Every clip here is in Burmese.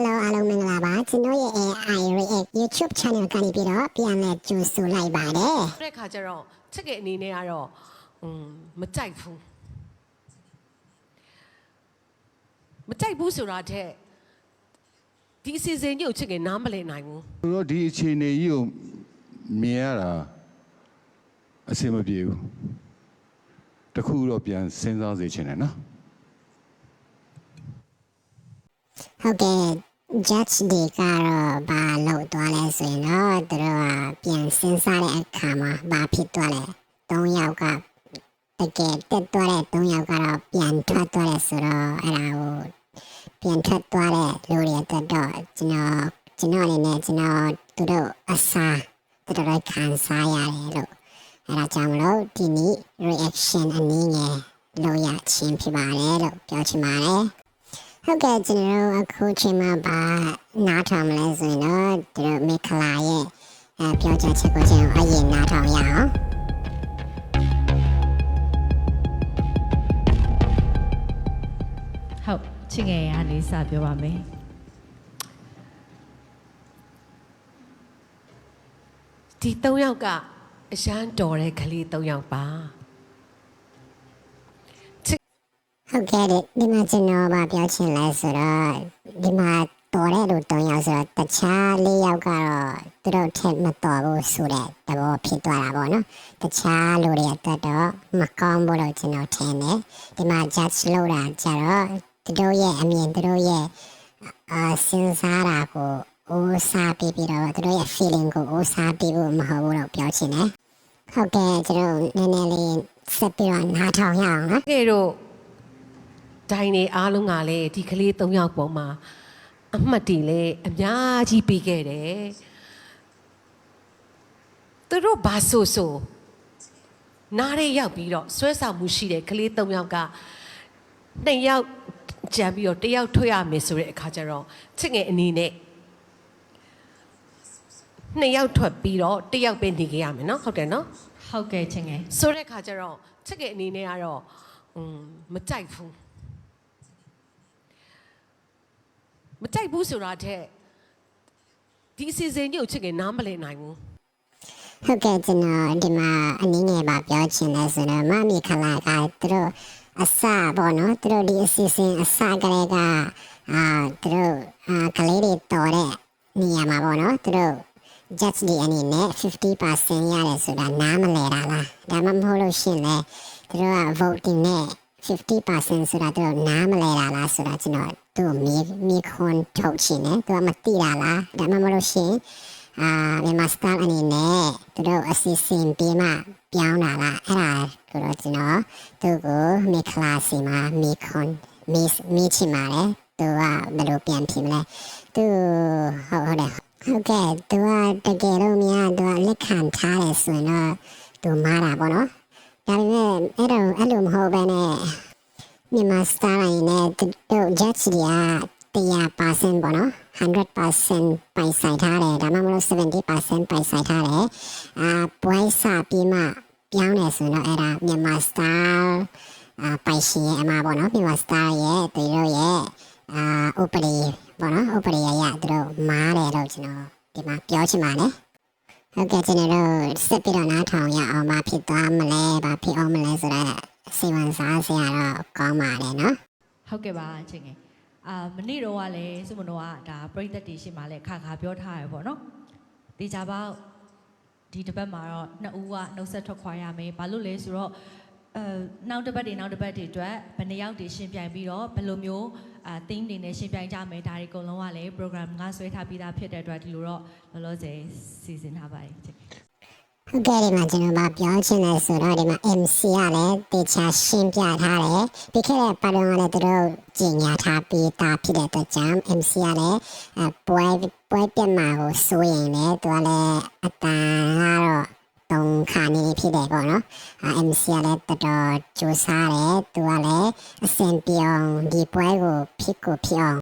Hello အားလုံးမင်္ဂလာပါကျွန်တော်ရဲ့ AI React YouTube channel ကနေပြီးတော့ပြန်လည်ကြိုဆိုလိုက်ပါတယ်တဲ့ခါကျတော့ချစ်ရဲ့အနေနဲ့ကတော့อืมမကြိုက်ဘူးမကြိုက်ဘူးဆိုတာတဲ့ဒီအစီအစဉ်ကြီးကိုချစ်ကနားမလည်နိုင်ဘူးသူတို့ဒီအခြေအနေကြီးကိုမြင်ရတာအဆင်မပြေဘူးတခုတော့ပြန်စဉ်းစားစေချင်တယ်နော်ဟုတ်ကဲ့ judge တွေကတော့ဘာလုပ်သွားလဲဆိုရင်တော့သူတို့ကပြန်စဉ်းစားတဲ့အခါမှာဘာဖြစ်သွားလဲ၃ယောက်ကတကယ်တက်သွားတဲ့၃ယောက်ကတော့ပြန်ထွက်သွားတယ်ဆိုတော့အဲ့ဒါကိုပြန်ထွက်သွားတဲ့လူတွေအတွက်တော့ကျွန်တော်ကျွန်တော်အနေနဲ့ကျွန်တော်သူတို့အစားသူတို့လည်းခံစားရတယ်လို့အဲဒါကြောင့်မလို့ဒီနေ့ reaction အနည်းငယ်လုပ်ရချင်းဖြစ်ပါတယ်လို့ပြောချင်ပါတယ် ဟုတ်ကဲ့ကျွန်တော်တို့အခုချိန်မှာပါနားထောင်မလဲဆိုရင်တော့ဒီလိုမေခလာရဲ့အဲပြောချက်ချက်ကိုကျွန်တော်အရင်နားထောင်ရအောင်ဟုတ်ချစ်ငယ်ကနေစပြောပါမယ်ဒီ၃ယောက်ကအရန်တော်တဲ့ကလေး၃ယောက်ပါချစ် ဟုတ်ကဲ့ဒီဒီမှာကျွန်တော်ဗာပြောချင်လဲဆိုတော့ဒီမှာတော်တဲ့လူ၃ယောက်ဆိုတော့တခြား၄ယောက်ကတော့သူတို့ထက်မတော်ဘူးဆိုတဲ့သဘောဖြစ်သွားတာပေါ့နော်တခြားလူတွေအတွက်တော့မကောင်းဘူးလို့ကျွန်တော်ထင်တယ်ဒီမှာ judge လုပ်တာကြတော့သူတို့ရဲ့အမြင်သူတို့ရဲ့အာစဉ်းစားတာကိုဦးစားပြီးပြီးတော့သူတို့ရဲ့ feeling ကိုဦးစားပြီးဖို့မဟုတ်ဘူးလို့ပြောချင်တယ်ဟုတ်ကဲ့ကျွန်တော်နည်းနည်းလေးဆက်ပြီးတော့နားထောင်ရအောင်နော်ကဲတော့ ဒိုင်းနေအားလုံးကလည်းဒီကလေး၃ယောက်ပေါ်မှာအမှတ်တွေလည်းအများကြီးပေးခဲ့တယ်သူတို့ဘာဆိုဆိုနားရဲရောက်ပြီးတော့ဆွဲဆောင်မှုရှိတဲ့ကလေး၃ယောက်ကနှစ်ယောက်ကြံပြီးတော့တစ်ယောက်ထွက်ရမယ်ဆိုတဲ့အခါကျတော့ချစ်ငယ်အနေနဲ့နှစ်ယောက်ထွက်ပြီးတော့တစ်ယောက်ပဲနေခဲ့ရမယ်နော်ဟုတ်တယ်နော်ဟုတ်ကဲ့ချစ်ငယ်ဆိုတဲ့ခါကျတော့ချက်ကအနေနဲ့ကတော့อืมမကြိုက်ဘူး မကြိုက်ဘူးဆိုတာတဲ့ဒီအစီအစဉ်ကြီးကိုချက်ကနားမလည်နိုင်ဘူးဟုတ်ကဲ့ကျွန်တော်ဒီမှာအနည်းငယ်ပါပြောချင်လဲဆိုတော့မမီခလာကသူတို့အစပေါ့နော်သူတို့ဒီအစီအစဉ်အစကလေးကအာသူတို့အာကလေးတွေတော်တဲ့နေရာမှာပေါ့နော်သူတို့ judge ဒီအနေနဲ့50%ရတယ်ဆိုတာနားမလဲတာလားဒါမှမဟုတ်လို့ရှရင်လေသူတို့က voting နဲ့50%ဆိုတာသူတို့နားမလဲတာလားဆိုတာကျွန်တော် သူ့မိမိခွန်ထုတ်ချင်တယ်သူကမသိတာလားဒါမှမဟုတ်လို့ရှရင်အာမြန်မာစတာအနေနဲ့သူတို့အစီအစဉ်ပေးမှပြောင်းလာလားအဲ့ဒါကိုတော့ကျွန်တော်သူ့ကိုမိခလာစီမှာမိခွန်မိမိချင်ပါလေသူကဘယ်လိုပြန်ဖြစ်မလဲသူဟုတ်ဟုတ်တယ်ဟုတ်ကဲ့သူကတကယ်လို့များသူကလက်ခံထားတယ်ဆိုရင်တော့သူမားတာပေါ့နော်ဒါပေမဲ့အဲ့တော့အဲ့လိုမဟုတ်ဘဲနဲ့ မြန်မာစတာအနေနဲ့သူတို့ judge တွေက100%ပေါ့နော်100%ပိုင်ဆိုင်ထားတယ်ဒါမှမဟုတ်70%ပိုင်ဆိုင်ထားတယ်အာပွဲစားပြီးမှပြောင်းတယ်ဆိုတော့အဲ့ဒါမြန်မာ style အာပိုင်ရှင်ရဲ့အမပေါ့နော်မြန်မာ style ရဲ့သူတို့ရဲ့အာဥပဒေပေါ့နော်ဥပဒေရရသူတို့မားတယ်လို့ကျွန်တော်ဒီမှာပြောချင်ပါတယ်ဟုတ်ကဲ့ကျွန်တော်တို့စစ်ပြီးတော့နားထောင်ရအောင်မဖြစ်သွားမလဲဘာဖြစ်အောင်မလဲဆိုတော့ စိတ်ဝင်စားစရာတော့ကောင်းပါတယ်နော်ဟုတ်ကဲ့ပါချစ်ငယ်အာမနေ့တော့ကလည်းစုမတော်ကဒါပြိသက်တီရှိမှလည်းခါခါပြောထားရပေါ့နော်တေချာပေါက်ဒီတစ်ပတ်မှာတော့နှစ်ဦးကနှုတ်ဆက်ထွက်ခွာရမယ်ဘာလို့လဲဆိုတော့အဲနောက်တစ်ပတ်တွေနောက်တစ်ပတ်တွေအတွက်ဘယ်နှယောက်တွေရှင်းပြိုင်ပြီးတော့ဘယ်လိုမျိုးအာ theme တွေနဲ့ရှင်းပြိုင်ကြမယ်ဒါတွေအကုန်လုံးကလည်း program ကဆွဲထားပြီးသားဖြစ်တဲ့အတွက်ဒီလိုတော့လောလောဆယ်စီစဉ်ထားပါတယ်ချစ်ငယ် ဟုတ်ကဲ့ဒီမှာကျွန်တော်မပြောချင်လဲဆိုတော့ဒီမှာ MC ကလည်းတေချာရှင်းပြထားတယ်ပြီးခဲ့တဲ့ပတ်တော့ကလည်းသူတို့ကျင်ညာထားပြီးသားဖြစ်တဲ့အတွက်ကြောင့် MC ကလည်းအပွဲပွဲပြတ်မှာကိုစိုးရင်လည်းသူကလည်းအတန်ကတော့တုံးခါနေနေဖြစ်တယ်ပေါ့နော်အာ MC ကလည်းတော်တော်ကြိုးစားတယ်သူကလည်းအစင်ပြောင်းဒီပွဲကိုဖြစ်ကိုဖြစ်အောင်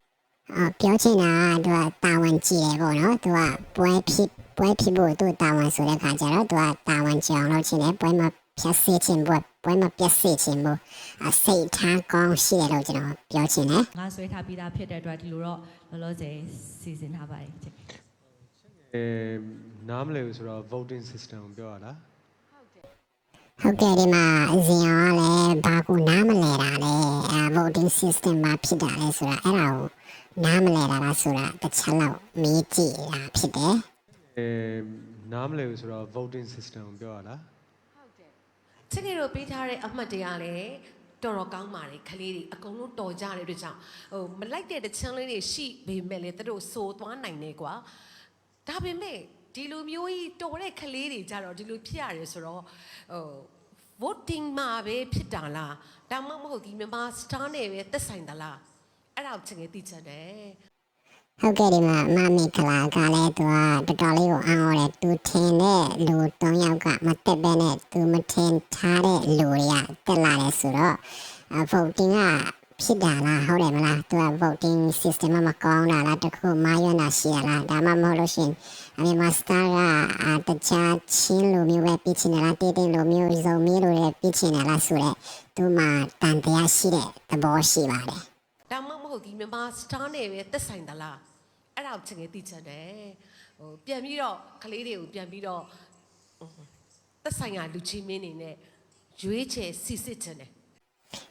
အာပြောချင်တာကသူကတာဝန်ကြီးတယ်ပေါ့နော်သူကပွဲဖြစ် ပွဲဖြစ်ဖို့သူတာဝန်ဆိုတဲ့ခါကျတော့သူကတာဝန်ကြီးအောင်လုပ်ချင်တယ်ပွဲမှာဖြတ်စေချင်ပွဲပွဲမပြတ်စေချင်ဘူးအစိတ်ထားကောင်းရှိတယ်လို့ကျွန်တော်ပြောချင်တယ်ငါဆွဲထားပြီးသားဖြစ်တဲ့အတွက်ဒီလိုတော့လောလောဆယ်စီစဉ်ထားပါတယ်ချစ်အဲနားမလည်ဘူးဆိုတော့ voting system ကိုပြောရလားဟုတ်ကဲ့ဒီမှာဇင်အောင်ကလည်းဘာကိုနားမလဲတာလဲအဲ voting system မှာဖြစ်တာလဲဆိုတာအဲ့ဒါကိုနားမလဲတာလားဆိုတာတစ်ချက်လောက်မေးကြည့်တာဖြစ်တယ်အဲ နားမလည်ဘူးဆိုတော့ voting system ကိုပြောရလားချစ်ငယ်တို့ပေးထားတဲ့အမှတ်တရားလည်းတော်တော်ကောင်းပါတယ်ခလေးတွေအကုန်လုံးတော်ကြတဲ့အတွက်ကြောင့်ဟိုမလိုက်တဲ့တချမ်းလေးတွေရှိပေမဲ့လည်းသူတို့စိုးသွားနိုင်တယ်ကွာဒါပေမဲ့ဒီလိုမျိုးကြီးတော်တဲ့ခလေးတွေကြတော့ဒီလိုဖြစ်ရတယ်ဆိုတော့ဟို voting မှာပဲဖြစ်တာလားဒါမှမဟုတ်ဒီမြန်မာ star နဲ့ပဲသက်ဆိုင်သလားအဲ့ဒါကိုချစ်ငယ်သိချင်တယ် ဟုတ်ကဲ့ဒီမှာမမီကလာကလည်းသူကတော်တော်လေးကိုအံ့ဩတယ်သူထင်တဲ့လူ၃ယောက်ကမတက်ဘဲနဲ့သူမထင်ထားတဲ့လူတွေကတက်လာတယ်ဆိုတော့အ voting ကဖြစ်တာလားဟုတ်တယ်မလားသူက voting system မကောင်းတာလားတခုမာရွနာရှိရလားဒါမှမဟုတ်လို့ရှရင်အမေမစတာကအာတခြားချင်းလူမျိုးပဲပြချင်တယ်လားတေးတေးလူမျိုးစုံမျိုးတွေပြချင်တယ်လားဆိုတော့သူမှတန်တရားရှိတဲ့သဘောရှိပါတယ် ဒါမှမဟုတ်ဒီမြန်မာ star နဲ့ပဲသက်ဆိုင်သလားအဲ့ဒါကိုချင်ငယ်သိချင်တယ်ဟိုပြန်ပြီးတော့ကလေးတွေကိုပြန်ပြီးတော့ဟိုသက်ဆိုင်ရာလူချင်းမင်းနေနဲ့ရွေးချယ်စီစစ်ချင်တယ်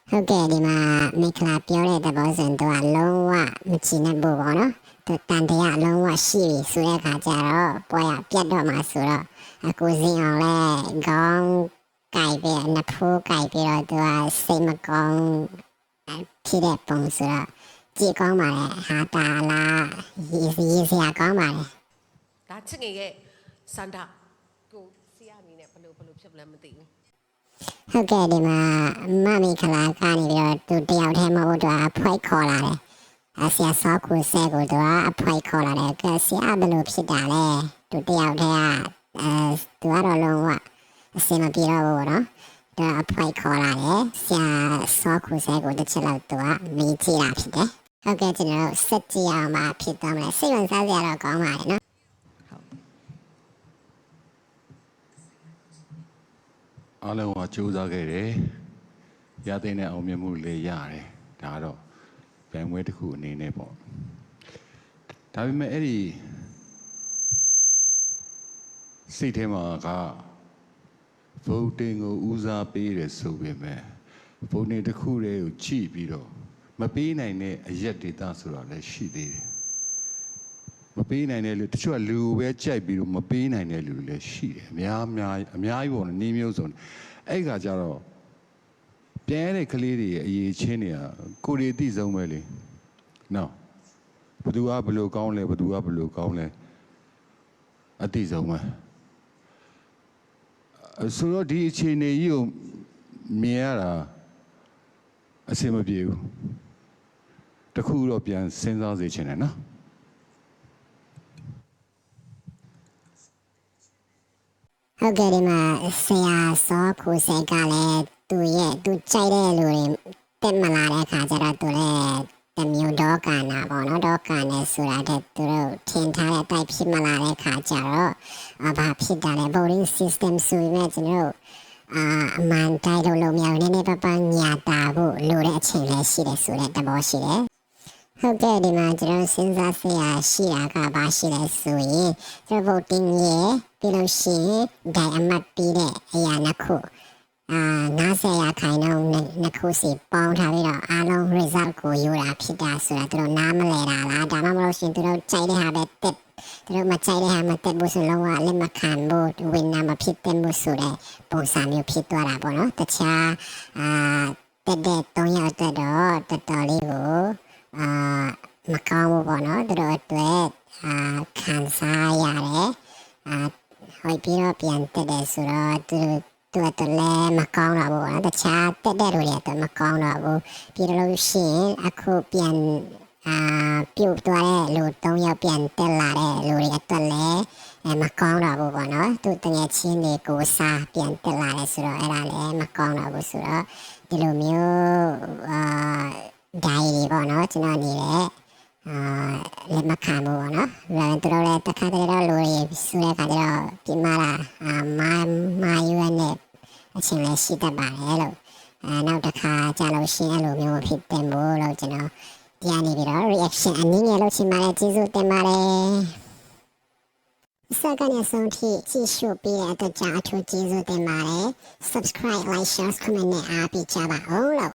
ဟုတ်ကဲ့ဒီမှာမိခလာပြောတဲ့သဘောဆိုရင်သူကလုံးဝမချင်တဲ့ဘူးပေါ့နော်သူတန်တရားလုံးဝရှိပြီဆိုတဲ့အခါကျတော့ပွဲရပြတ်တော့မှာဆိုတော့အခုစင်အောင်လဲခေါင်းကြိုက်ပြီးနဖူးကြိုက်ပြီးတော့သူကစိတ်မကောင်း ဖြစ်တဲ့ပုံဆိုတော့ကြည့်ကောင်းပါလေဟာတာလားရေးရေးစရာကောင်းပါလေဒါချစ်ငယ်ရဲ့စန္ဒကိုစီရအနေနဲ့ဘယ်လိုဘယ်လိုဖြစ်မလဲမသိဘူးဟုတ်ကဲ့ဒီမှာမမီခလာကနေပြီးတော့သူတယောက်တည်းမဟုတ်တော့အဖွဲခေါ်လာတယ်အဆရာစောကူဆဲကိုသူကအဖွဲခေါ်လာတယ်ကဲဆရာဘယ်လိုဖြစ်တာလဲသူတယောက်တည်းကအဲသူကတော့လုံးဝအစင်မပြေတော့ဘူးပေါ့နော် သူကအဖွဲခေါ်လာတယ်ဆရာစောကူဆဲကိုတစ်ချက်လောက်သူကမေးကြည့်တာဖြစ်တယ်ဟုတ်ကဲ့ကျွန်တော်တို့စက်ကြည့်အောင်ပါဖြစ်သွားမယ်စိတ်ဝင်စားစရာတော့ကောင်းပါလေနော်အားလုံးကစူးစမ်းခဲ့တယ်ရတဲ့နဲ့အောင်မြင်မှုလည်းရတယ်ဒါတော့ပြိုင်ပွဲတစ်ခုအနေနဲ့ပေါ့ဒါပေမဲ့အဲ့ဒီစိတ်ထဲမှာက voting ကိုဦးစားပေးတယ်ဆိုပေမဲ့ voting တစ်ခုတည်းကိုကြည့်ပြီးတော့မပေးနိုင်တဲ့အရက်ဒေတာဆိုတာလည်းရှိသေးတယ်မပေးနိုင်တဲ့လူတချို့ကလူကိုပဲကြိုက်ပြီးတော့မပေးနိုင်တဲ့လူတွေလည်းရှိတယ်အများအများအများကြီးပေါ့နော်နေမျိုးစုံအဲ့ကကြတော့ပြန်ရတဲ့ကလေးတွေရဲ့အရေးချင်းတွေကကိုယ်တွေအသိဆုံးပဲလေနော်ဘသူကဘယ်လိုကောင်းလဲဘသူကဘယ်လိုကောင်းလဲအသိဆုံးပဲအဲ့ ဆိုတော့ဒီအခြေအနေကြီးကိုမြင်ရတာအဆင်မပြေဘူးတခုတော့ပြန်စဉ်းစားစေချင်တယ်နော်ဟုတ်ကဲ့ဒီမှာဆရာစောခုစေကလည်းသူရဲ့သူကြိုက်တဲ့လူတွေတက်မလာတဲ့အခါကျတော့သူလည်း တမျိုးတော့ကနာပေါ့နော်တော့ကနဲ့ဆိုတာတဲ့သူတို့ထင်ထားတဲ့အတိုင်းဖြစ်မလာတဲ့အခါကျတော့အဘာဖြစ်တာလဲ voting system ဆိုရင်လည်းကျွန်တော်တို့အာအမှန်တိုင်းလို့လို့မရဘူးနည်းနည်းပပညာတာဖို့လိုတဲ့အချိန်လည်းရှိတယ်ဆိုတဲ့သဘောရှိတယ်ဟုတ်ကဲ့ဒီမှာကျွန်တော်စဉ်းစားစရာရှိတာကဘာရှိလဲဆိုရင်ကျွန်တော် voting ရဲ့ပြီးလို့ရှိရင်ဒိုင်အမတ်ပြီးတဲ့အရာနှစ်ခု အာ90ရာခိုင်နှုန်းနဲ့နှစ်ခုစီပေါင်းထားပြီးတော့အားလုံး result ကိုယူတာဖြစ်တာဆိုတာသူတို့နားမလဲတာလားဒါမှမဟုတ်ရှင်သူတို့ကြိုက်တဲ့ဟာပဲတက်သူတို့မကြိုက်တဲ့ဟာမတက်ဘူးဆိုလုံးဝလက်မခံဘူးဝင်နာမဖြစ်တဲ့မှုဆိုတဲ့ပုံစံမျိုးဖြစ်သွားတာပေါ့နော်တခြားအာတက်တဲ့၃ယောက်တက်တော့တော်တော်လေးကိုအာမကောင်းဘူးပေါ့နော်သူတို့အတွက်အာခံစားရတယ်အာဟိုပြီးတော့ပြန်တက်တယ်ဆိုတော့သူတို့ သူတို့လည်းမကောင်းတော့ဘူးပေါ့နော်တခြားတက်တဲ့လူတွေအတွက်မကောင်းတော့ဘူးပြီးတော့လို့ရှိရင်အခုပြန်အာပြုတ်သွားတဲ့လူ၃ယောက်ပြန်တက်လာတဲ့လူတွေအတွက်လည်းအဲမကောင်းတော့ဘူးပေါ့နော်သူတငယ်ချင်းတွေကိုစားပြန်တက်လာတယ်ဆိုတော့အဲ့ဒါလည်းမကောင်းတော့ဘူးဆိုတော့ဒီလိုမျိုးအာဒိုင်တွေပေါ့နော်ကျွန်တော်အနေနဲ့အာလက်မခံဘူးပေါ့နော်။ဒါတို့လည်းတစ်ခါတည်းတော့လူတွေဆိုတဲ့ခါကျတော့ပြမလာအာမာမာယူရနဲ့ အချိန်လည်းရှိတတ်ပါတယ်လို့အဲနောက်တစ်ခါကြာလို့ရှိရင်အဲ့လိုမျိုးမဖြစ်တင်ဘူးလို့ကျွန်တော်ဒီကနေပြီးတော့ reaction အနည်းငယ်လုပ်ချင်ပါတယ်ကျေးဇူးတင်ပါတယ်စကနေဆုံးထိကြည့်ရှုပြီးတဲ့အတွက်ကြောင့်အထူးကျေးဇူးတင်ပါတယ် subscribe like share comment နဲ့အားပေးကြပါအောင်လို့